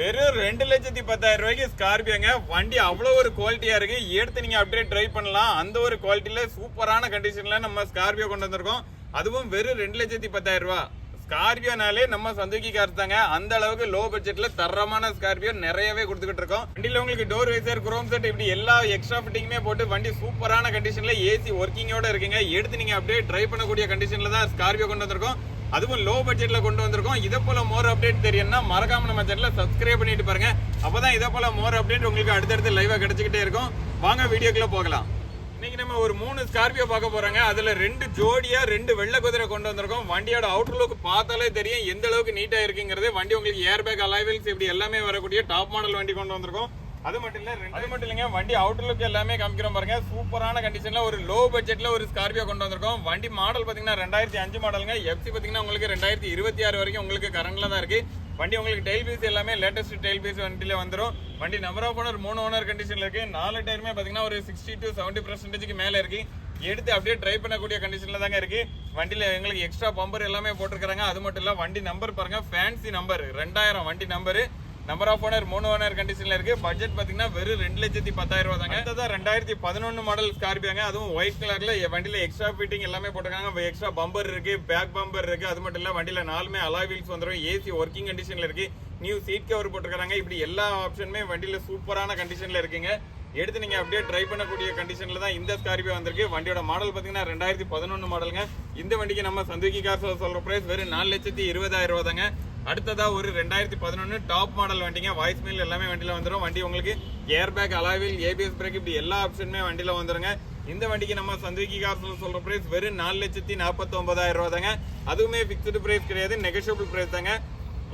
வெறும் ரெண்டு லட்சத்தி பத்தாயிரம் ரூபாய்க்கு ஸ்கார்பியோங்க வண்டி அவ்வளோ ஒரு குவாலிட்டியாக இருக்குது எடுத்து நீங்கள் அப்படியே ட்ரை பண்ணலாம். அந்த ஒரு குவாலிட்டியில் சூப்பரான கண்டிஷனில் நம்ம ஸ்கார்பியோ கொண்டு வந்திருக்கோம். அதுவும் வெறும் ரெண்டு லட்சத்தி பத்தாயிரம் ரூபா. ஸ்கார்பியோனாலே நம்ம சந்துக்கி கார் தாங்க. அந்த அளவுக்கு லோ பட்ஜெட்ல தரமான ஸ்கார்பியோ நிறையவே கொடுத்துக்கிட்டு இருக்கோம். வண்டியில் உங்களுக்கு டோர் வைசர் குரோம் செட் இப்படி எல்லா எக்ஸ்ட்ரா ஃபிட்டிங்குமே போட்டு வண்டி சூப்பரான கண்டிஷன்ல ஏசி ஒர்க்கிங்கோட இருக்குங்க. எடுத்து நீங்க அப்படியே ட்ரை பண்ணக்கூடிய கண்டிஷன்ல தான் ஸ்கார்பியோ கொண்டு வந்திருக்கோம். அதுவும் லோ பட்ஜெட்ல கொண்டு வந்திருக்கோம். இதை போல மோர் அப்டேட் தெரியும்னா மறக்காம நம்ம சேனலை சப்ஸ்கிரைப் பண்ணிட்டு பாருங்க. அப்பதான் இதை போல மோர் அப்டேட் உங்களுக்கு அடுத்தடுத்து லைவா கிடைச்சிக்கிட்டே இருக்கும். வாங்க வீடியோக்குள்ள போகலாம். இன்னைக்கு நம்ம ஒரு மூணு ஸ்கார்பியோ பார்க்க போறாங்க. அதுல ரெண்டு ஜோடியா ரெண்டு வெள்ளை குதிரை கொண்டு வந்திருக்கோம். வண்டியோட அவுட்டர் லுக் பார்த்தாலே தெரியும் எந்த அளவுக்கு நீட்டா இருக்குங்கிறது. வண்டி உங்களுக்கு ஏர் பேக் அலைவல்ஸ் இப்படி எல்லாமே வரக்கூடிய டாப் மாடல் வண்டி கொண்டு வந்திருக்கோம். அது மட்டும் இல்ல ரெண்டு- அது மட்டும் இல்லைங்க வண்டி அவுட்டர் லுக் எல்லாமே காமிக்கிறோம் பாருங்க. சூப்பரான கண்டிஷன்ல ஒரு லோ பட்ஜெட்ல ஒரு ஸ்கார்பியோ கொண்டு வந்திருக்கோம். வண்டி மாடல் பாத்தீங்கன்னா ரெண்டாயிரத்தி அஞ்சு மாடலுங்க எஃப்சி பாத்தீங்கன்னா உங்களுக்கு ரெண்டாயிரத்தி இருபத்தி ஆறு வரைக்கும் உங்களுக்கு கரண்ட்ல தான் இருக்கு. வண்டி உங்களுக்கு டெயில் பீஸ் எல்லாமே லேட்டஸ்ட் டெயில் பீஸ் வண்டியில வந்துடும் வண்டி நம்பர் ஆஃப் ஓனர் மூணு ஓனர் கண்டிஷன்ல இருக்கு. நாலு டயருமே பாத்தீங்கன்னா ஒரு சிக்ஸ்டி டு செவன்டி பர்சன்டேஜ்க்கு மேல இருக்கு. எடுத்து அப்படியே ட்ரை பண்ணக்கூடிய கண்டிஷன்ல தாங்க இருக்கு. வண்டியில எங்களுக்கு எக்ஸ்ட்ரா பம்பர் எல்லாமே போட்டிருக்காங்க அது மட்டும் இல்ல வண்டி நம்பர் பாருங்க. ஃபேன்சி நம்பர் ரெண்டாயிரம் வண்டி நம்பரு நம்பர் ஆஃப் ஓனர் மூணு ஓனர் கண்டிஷன்ல இருக்கு. பட்ஜெட் பாத்தீங்கன்னா வெறும் ரெண்டு லட்சத்தி பத்தாயிரம் ரூபா தாங்க. அடுத்ததான் ரெண்டாயிரத்தி பதினொன்று மாடல் ஸ்கார்பியோங்க அதுவும் ஒயிட் கலர்ல வண்டியில எக்ஸ்ட்ரா ஃபிட்டிங் எல்லாமே போட்டிருக்காங்க. எக்ஸ்ட்ரா பம்பர் இருக்கு பேக் பம்பர் இருக்கு. அது மட்டும் இல்ல வண்டியில நாலுமே அலா வீல்ஸ் வந்துடும் ஏசி ஒர்க்கிங் கண்டிஷன்ல இருக்கு. நியூ சீட் கவர் போட்டிருக்காங்க. இப்படி எல்லா ஆப்ஷனுமே வண்டியில சூப்பரான கண்டிஷன்ல இருக்குங்க. எடுத்து நீங்க அப்படியே ட்ரை பண்ணக்கூடிய கண்டிஷன்ல தான் இந்த ஸ்கார்பியோ வந்திருக்கு. வண்டியோட மாடல் பாத்தீங்கன்னா ரெண்டாயிரத்தி பதினொன்று மாடலுங்க இந்த வண்டிக்கு நம்ம சந்துக்கி கார் சொல்ற பிரைஸ் வெறும் நாலு லட்சத்தி இருபதாயிரம் ரூபா தாங்க. அடுத்ததா ஒரு ரெண்டாயிரத்தி பதினொன்று டாப் மாடல் வண்டிங்க. வாய்ஸ் மெயில் எல்லாமே வண்டியில் வந்துடும் வண்டி உங்களுக்கு air bag alloy wheel ABS brake இப்படி எல்லா ஆப்ஷனுமே வண்டியில் வந்துடுங்க இந்த வண்டிக்கு நம்ம சந்துக்கி கார்ஸில் சொல்கிற ப்ரைஸ் வெறும் நாலு லட்சத்தி நாற்பத்தி ஒன்பதாயிரம் தாங்க அதுவுமே ஃபிக்ஸ்டு ப்ரைஸ் கிடையாது நெகஷியபிள் ப்ரைஸ் தாங்க.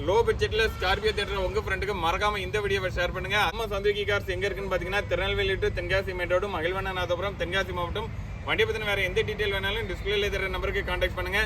லோ பட்ஜெட்ல ஸ்கார்பியோ தேட்டர் உங்க ஃப்ரெண்டுக்கு மறக்காம இந்த வீடியோவை ஷேர் பண்ணுங்க. நம்ம சந்துக்கி கார்ஸ் எங்க இருக்குன்னு பாத்தீங்கன்னா திருநெல்வேலி டு தென்காசி மேட்டோடு மகிழ்வண்ணநாதபுரம் தென்காசி மாவட்டம். வண்டி பத்தின வேற எந்த டீட்டெயில் வேணாலும் டிஸ்பிளேல தர நம்பருக்கு கான்டாக்ட் பண்ணுங்க.